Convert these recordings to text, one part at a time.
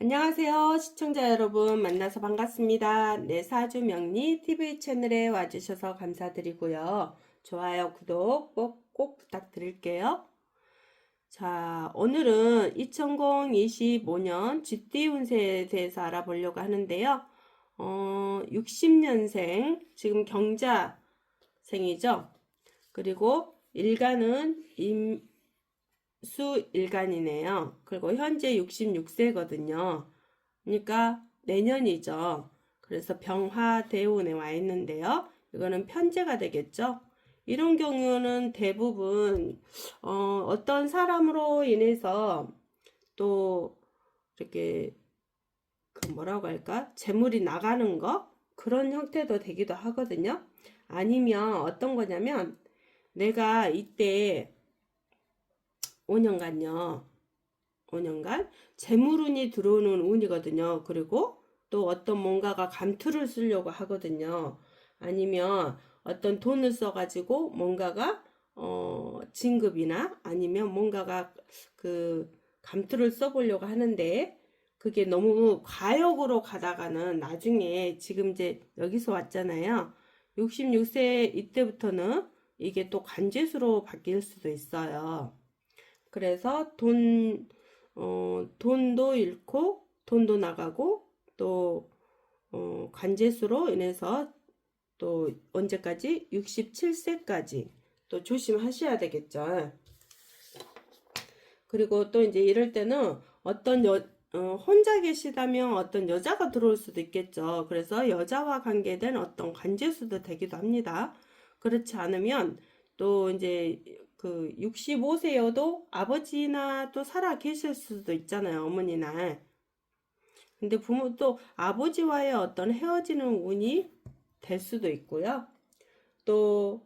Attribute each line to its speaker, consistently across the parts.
Speaker 1: 안녕하세요. 시청자 여러분 만나서 반갑습니다. 내 사주 명리 TV 채널에 와주셔서 감사드리고요. 좋아요, 구독 꼭, 꼭 부탁드릴게요. 자, 오늘은 2025년 쥐띠 운세에 대해서 알아보려고 하는데요. 어, 60년생, 지금 경자생이죠. 그리고 일간은 임, 수일간이네요. 그리고 현재 66세거든요. 그러니까 내년이죠. 그래서 병화대운에 와 있는데요. 이거는 편제가 되겠죠. 이런 경우는 대부분 어, 어떤 사람으로 인해서 또 이렇게 그 뭐라고 할까 재물이 나가는 거 그런 형태도 되기도 하거든요. 아니면 어떤 거냐면 내가 이때 5년간요. 5년간 재물운이 들어오는 운이거든요. 그리고 또 어떤 뭔가가 감투를 쓰려고 하거든요. 아니면 어떤 돈을 써가지고 뭔가가 어, 진급이나 아니면 뭔가가 그 감투를 써보려고 하는데 그게 너무 과욕으로 가다가는 나중에 지금 이제 여기서 왔잖아요. 66세 이때부터는 이게 또 관제수로 바뀔 수도 있어요. 그래서 돈, 어, 돈도 잃고, 돈도 나가고, 또, 어, 관제수로 인해서 또 언제까지? 67세까지 또 조심하셔야 되겠죠. 그리고 또 이제 이럴 때는 어떤 여, 어, 혼자 계시다면 어떤 여자가 들어올 수도 있겠죠. 그래서 여자와 관계된 어떤 관제수도 되기도 합니다. 그렇지 않으면 또 이제 그 65세여도 아버지나 또 살아 계실 수도 있잖아요. 어머니나. 근데 부모 또 아버지와의 어떤 헤어지는 운이 될 수도 있고요. 또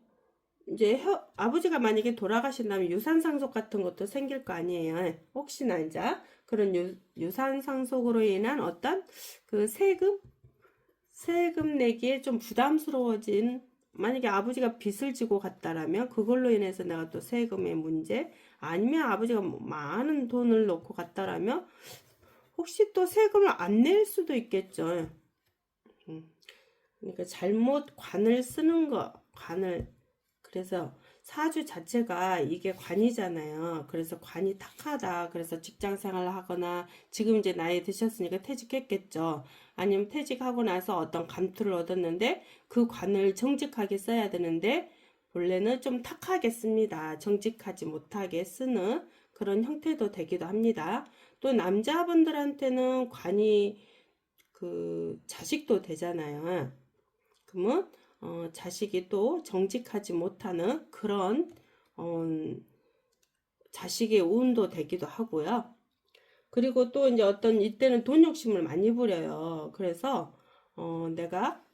Speaker 1: 이제 헤, 아버지가 만약에 돌아가신다면 유산 상속 같은 것도 생길 거 아니에요. 혹시나 이제 그런 유, 유산 상속으로 인한 어떤 그 세금 세금 내기에 좀 부담스러워진 만약에 아버지가 빚을 지고 갔다라면 그걸로 인해서 내가 또 세금의 문제 아니면 아버지가 뭐 많은 돈을 놓고 갔다라면 혹시 또 세금을 안 낼 수도 있겠죠. 음. 그러니까 잘못 관을 쓰는 거 관을 그래서 사주 자체가 이게 관이잖아요. 그래서 관이 탁하다. 그래서 직장 생활을 하거나 지금 이제 나이 드셨으니까 퇴직했겠죠. 아니면 퇴직하고 나서 어떤 감투를 얻었는데 그 관을 정직하게 써야 되는데 원래는 좀 탁하게 씁니다. 정직하지 못하게 쓰는 그런 형태도 되기도 합니다. 또 남자분들한테는 관이 그 자식도 되잖아요. 그러면 어, 자식이 또 정직하지 못하는 그런 어, 자식의 운도 되기도 하고요. 그리고 또 이제 어떤 이때는 돈 욕심을 많이 부려요. 그래서 어, 내가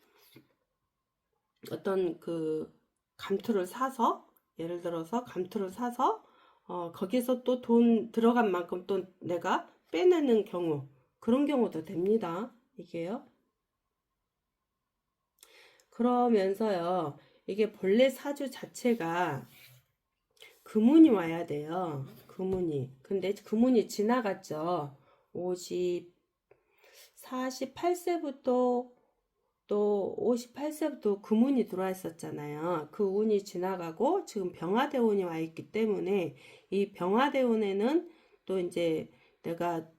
Speaker 1: 어떤 그 감투를 사서 예를 들어서 감투를 사서 어, 거기서 또 돈 들어간 만큼 또 내가 빼내는 경우 그런 경우도 됩니다. 이게요. 그러면서요, 이게 본래 사주 자체가 금운이 와야 돼요. 금운이. 근데 금운이 지나갔죠. 50, 48세부터 또 58세부터 금운이 들어와 있었잖아요. 그 운이 지나가고 지금 병화대운이 와 있기 때문에 이 병화대운에는 또 이제 내가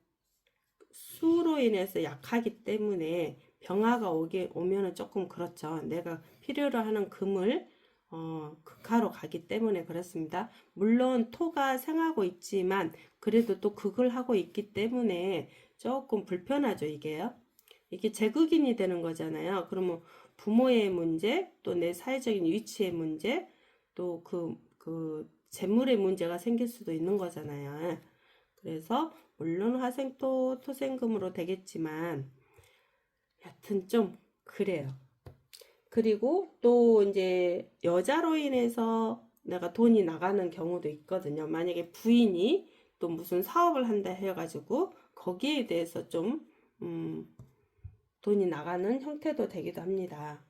Speaker 1: 수로 인해서 약하기 때문에 병화가 오게 오면은 조금 그렇죠. 내가 필요로 하는 금을 어, 극하로 가기 때문에 그렇습니다. 물론 토가 생하고 있지만 그래도 또 극을 하고 있기 때문에 조금 불편하죠, 이게요. 이게 제극인이 되는 거잖아요. 그러면 부모의 문제, 또 내 사회적인 위치의 문제, 또 그, 그, 재물의 문제가 생길 수도 있는 거잖아요. 그래서, 물론 화생토, 토생금으로 되겠지만, 여튼 좀 그래요. 그리고 또 이제 여자로 인해서 내가 돈이 나가는 경우도 있거든요. 만약에 부인이 또 무슨 사업을 한다 해가지고 거기에 대해서 좀, 음, 돈이 나가는 형태도 되기도 합니다.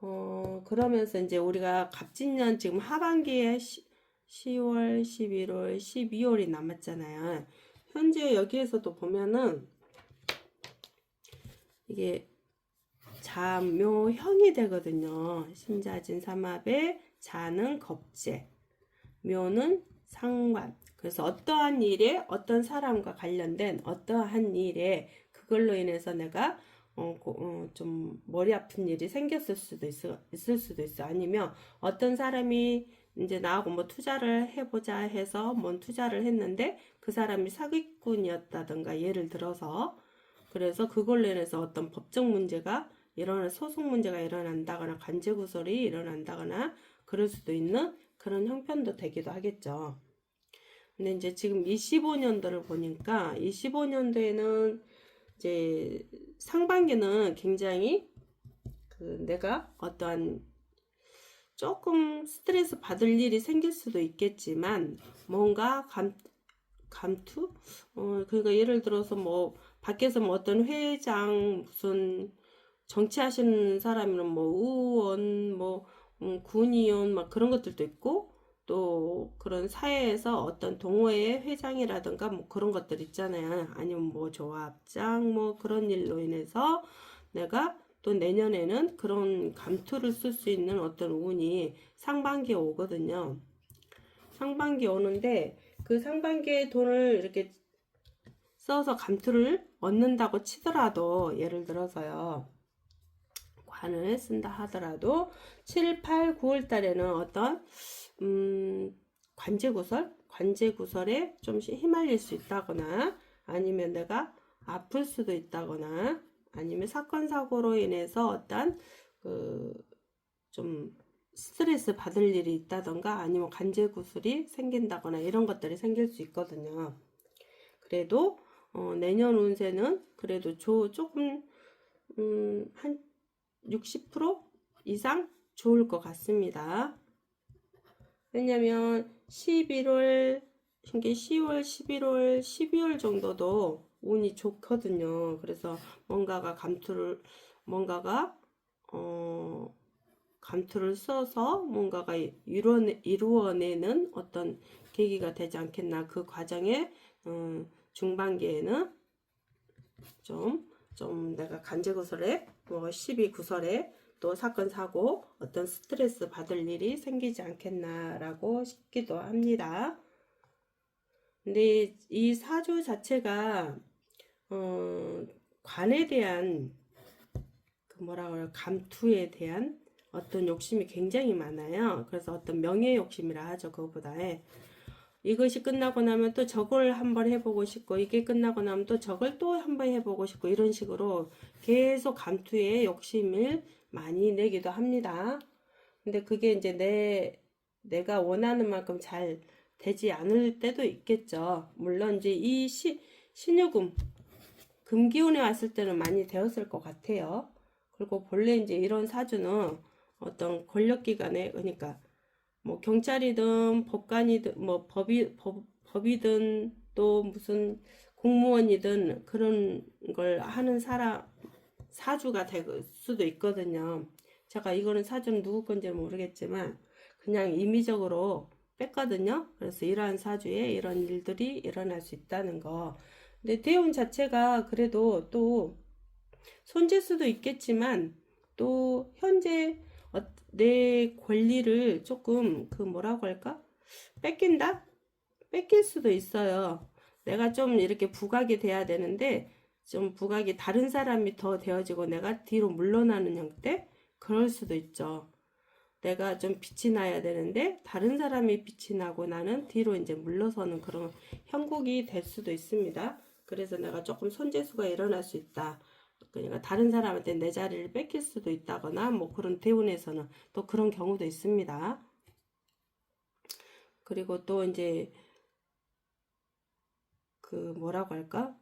Speaker 1: 어, 그러면서 이제 우리가 갑진년 지금 하반기에 시, 10월, 11월, 12월이 남았잖아요. 현재 여기에서도 보면은 이게 자묘형이 되거든요. 신자진 삼합의 자는 겁재, 묘는 상관. 그래서 어떠한 일에 어떤 사람과 관련된 어떠한 일에 그걸로 인해서 내가 어, 고- 어, 좀 머리 아픈 일이 생겼을 수도 있어, 있을 수도 있어. 아니면 어떤 사람이 이제 나하고 뭐 투자를 해보자 해서 뭔 투자를 했는데 그 사람이 사기꾼이었다든가 예를 들어서 그래서 그걸로 인해서 어떤 법적 문제가 일어나 소송 문제가 일어난다거나 관제 구설이 일어난다거나 그럴 수도 있는 그런 형편도 되기도 하겠죠. 근데 이제 지금 25년도를 보니까 25년도에는 이제 상반기는 굉장히 그 내가 어떠한 조금 스트레스 받을 일이 생길 수도 있겠지만 뭔가 감 감투 어 그러니까 예를 들어서 뭐 밖에서 뭐 어떤 회장 무슨 정치하시는 사람이면 뭐 의원 뭐 음, 군의원 막 그런 것들도 있고 또 그런 사회에서 어떤 동호회 회장이라든가 뭐 그런 것들 있잖아요. 아니면 뭐 조합장 뭐 그런 일로 인해서 내가 또 내년에는 그런 감투를 쓸 수 있는 어떤 운이 상반기에 오거든요. 상반기에 오는데 그 상반기에 돈을 이렇게 써서 감투를 얻는다고 치더라도 예를 들어서요. 관을 쓴다 하더라도 7, 8, 9월 달에는 어떤 음, 관제구설, 관제구설에 좀 휘말릴 수 있다거나 아니면 내가 아플 수도 있다거나 아니면 사건 사고로 인해서 어떤 그좀 스트레스 받을 일이 있다던가 아니면 관제구술이 생긴다거나 이런 것들이 생길 수 있거든요. 그래도 어, 내년 운세는 그래도 조, 조금 음, 한 60% 이상 좋을 것 같습니다. 왜냐면 11월, 이게 10월, 11월, 12월 정도도 운이 좋거든요. 그래서 뭔가가 감투를, 뭔가가, 어, 감투를 써서 뭔가가 이루어내, 이루어내는 어떤 계기가 되지 않겠나. 그 과정에, 음, 중반기에는 좀, 좀 내가 간제구설에, 뭐 12구설에 또 사건 사고 어떤 스트레스 받을 일이 생기지 않겠나라고 싶기도 합니다. 근데 이 사주 자체가 어, 관에 대한 그 뭐라 그래 감투에 대한 어떤 욕심이 굉장히 많아요. 그래서 어떤 명예 욕심이라 하죠. 그거보다에 이것이 끝나고 나면 또 저걸 한번 해보고 싶고 이게 끝나고 나면 또 저걸 또 한번 해보고 싶고 이런 식으로 계속 감투에 욕심을 많이 내기도 합니다. 근데 그게 이제 내 내가 원하는 만큼 잘 되지 않을 때도 있겠죠. 물론 이제 이 시, 신유금 금기운에 왔을 때는 많이 되었을 것 같아요. 그리고 본래 이제 이런 사주는 어떤 권력기관에 그러니까 뭐 경찰이든 법관이든 뭐 법이 법, 법이든 또 무슨 공무원이든 그런 걸 하는 사람 사주가 될 수도 있거든요. 제가 이거는 사주는 누구 건지는 모르겠지만 그냥 임의적으로 뺐거든요. 그래서 이러한 사주에 이런 일들이 일어날 수 있다는 거. 근데 대운 자체가 그래도 또 손재수도 있겠지만 또 현재 어- 내 권리를 조금 그 뭐라고 할까? 뺏긴다? 뺏길 수도 있어요. 내가 좀 이렇게 부각이 돼야 되는데 좀 부각이 다른 사람이 더 되어지고 내가 뒤로 물러나는 형태? 그럴 수도 있죠. 내가 좀 빛이 나야 되는데 다른 사람이 빛이 나고 나는 뒤로 이제 물러서는 그런 형국이 될 수도 있습니다. 그래서 내가 조금 손재수가 일어날 수 있다. 그러니까 다른 사람한테 내 자리를 뺏길 수도 있다거나 뭐 그런 대운에서는 또 그런 경우도 있습니다. 그리고 또 이제 그 뭐라고 할까?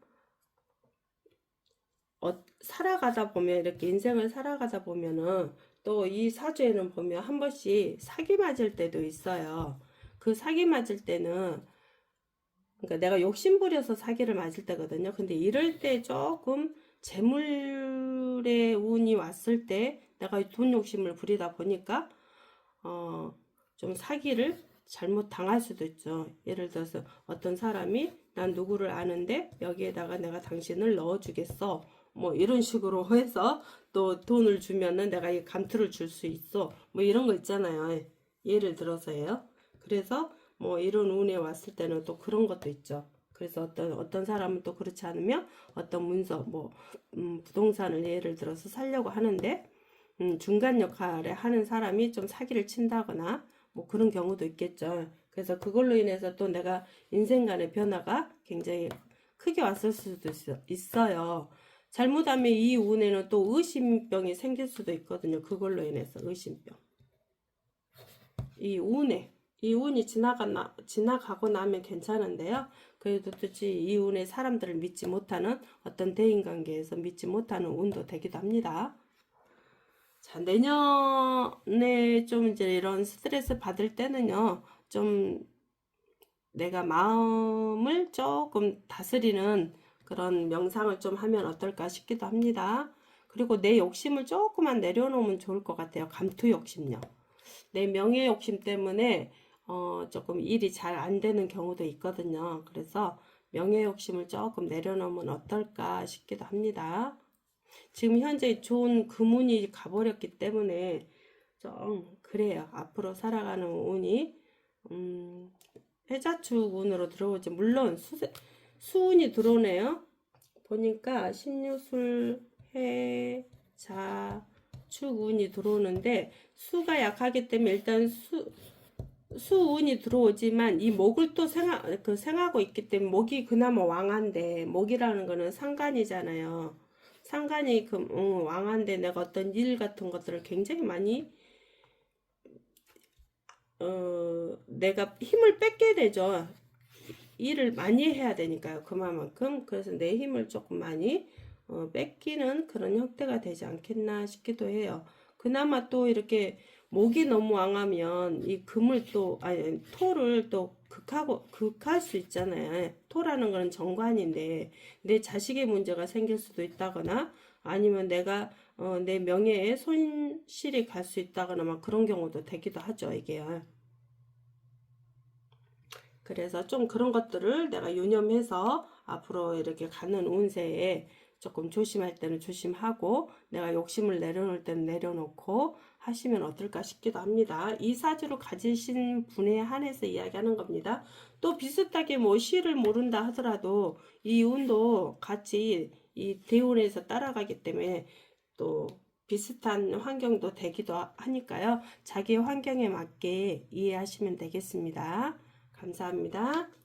Speaker 1: 어, 살아가다 보면 이렇게 인생을 살아가다 보면은 또 이 사주에는 보면 한 번씩 사기 맞을 때도 있어요. 그 사기 맞을 때는 그러니까 내가 욕심 부려서 사기를 맞을 때거든요. 근데 이럴 때 조금 재물의 운이 왔을 때 내가 돈 욕심을 부리다 보니까 어, 좀 사기를 잘못 당할 수도 있죠. 예를 들어서 어떤 사람이 난 누구를 아는데 여기에다가 내가 당신을 넣어주겠어. 뭐 이런 식으로 해서 또 돈을 주면은 내가 이 감투를 줄 수 있어. 뭐 이런 거 있잖아요. 예를 들어서예요. 그래서 뭐 이런 운에 왔을 때는 또 그런 것도 있죠. 그래서 어떤 어떤 사람은 또 그렇지 않으면 어떤 문서 뭐 음, 부동산을 예를 들어서 살려고 하는데 음, 중간 역할에 하는 사람이 좀 사기를 친다거나 뭐 그런 경우도 있겠죠. 그래서 그걸로 인해서 또 내가 인생 간의 변화가 굉장히 크게 왔을 수도 있어, 있어요. 잘못하면 이 운에는 또 의심병이 생길 수도 있거든요. 그걸로 인해서 의심병. 이 운에 이 운이 지나가나 지나가고 나면 괜찮은데요. 그래도 또이 이 운에 사람들을 믿지 못하는 어떤 대인 관계에서 믿지 못하는 운도 되기도 합니다. 자, 내년에 좀 이제 이런 스트레스 받을 때는요, 좀 내가 마음을 조금 다스리는 그런 명상을 좀 하면 어떨까 싶기도 합니다. 그리고 내 욕심을 조금만 내려놓으면 좋을 것 같아요. 감투 욕심요. 내 명예 욕심 때문에 어, 조금 일이 잘 안 되는 경우도 있거든요. 그래서 명예 욕심을 조금 내려놓으면 어떨까 싶기도 합니다. 지금 현재 좋은 금운이 가버렸기 때문에 좀 그래요. 앞으로 살아가는 운이 음, 해자축 운으로 들어오지. 물론 수, 수운이 들어오네요. 보니까 신유술 해자 축 운이 들어오는데 수가 약하기 때문에 일단 수 수운이 들어오지만 이 목을 또 생하, 그 생하고 있기 때문에 목이 그나마 왕한데 목이라는 거는 상관이잖아요. 상관이 그 응, 왕한데 내가 어떤 일 같은 것들을 굉장히 많이 어, 내가 힘을 뺏게 되죠. 일을 많이 해야 되니까요. 그만큼 그래서 내 힘을 조금 많이 어, 뺏기는 그런 형태가 되지 않겠나 싶기도 해요. 그나마 또 이렇게 목이 너무 왕하면 이 금을 또 아니 토를 또 극하고 극할 수 있잖아요. 토라는 거는 정관인데 내 자식의 문제가 생길 수도 있다거나 아니면 내가 어, 내 명예에 손실이 갈 수 있다거나 막 그런 경우도 되기도 하죠. 이게요. 그래서 좀 그런 것들을 내가 유념해서 앞으로 이렇게 가는 운세에 조금 조심할 때는 조심하고 내가 욕심을 내려놓을 때는 내려놓고 하시면 어떨까 싶기도 합니다. 이 사주를 가지신 분에 한해서 이야기하는 겁니다. 또 비슷하게 뭐 시를 모른다 하더라도 이 운도 같이 이 대운에서 따라가기 때문에 또 비슷한 환경도 되기도 하니까요. 자기 환경에 맞게 이해하시면 되겠습니다. 감사합니다.